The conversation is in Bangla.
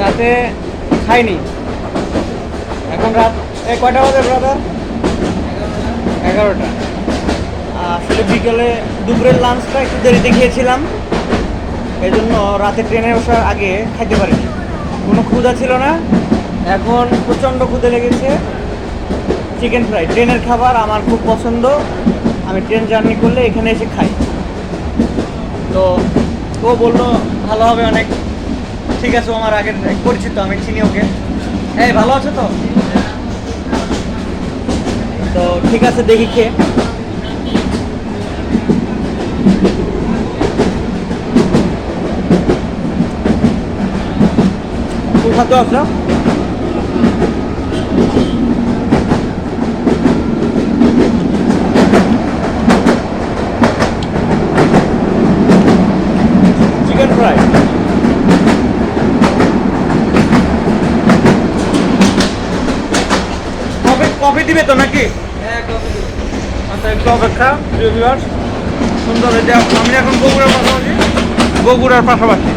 রাতে খাইনি। এখন রাত এ কয়টা বাজে ব্রাদার এগারোটা। আসলে বিকেলে দুপুরের লাঞ্চটা একটু দেরিতে খেয়েছিলাম। এই জন্য রাতে ট্রেনে ওঠার আগে খাইতে পারিনি। কোনো ক্ষুধা ছিল না। এখন প্রচণ্ড ক্ষুদে লেগেছে। চিকেন ফ্রাই ট্রেনের খাবার আমার খুব পছন্দ। আমি ট্রেন জার্নি করলে এখানে এসে খাই। তো ও বলল, ভালো হবে অনেক। ঠিক আছে, ও আমার আগের পরিচিত, আমি চিনি ওকে। হ্যাঁ ভালো আছো তো? তো ঠিক আছে, দেখি খেয়ে। খাদ্য আছে চিকেন ফ্রাই কফি কফি দিবে তো নাকি? আচ্ছা একটু অপেক্ষা সুন্দর যে আমি এখন বগুড়ার পাশাপাশি। বগুড়ার পাশাপাশি।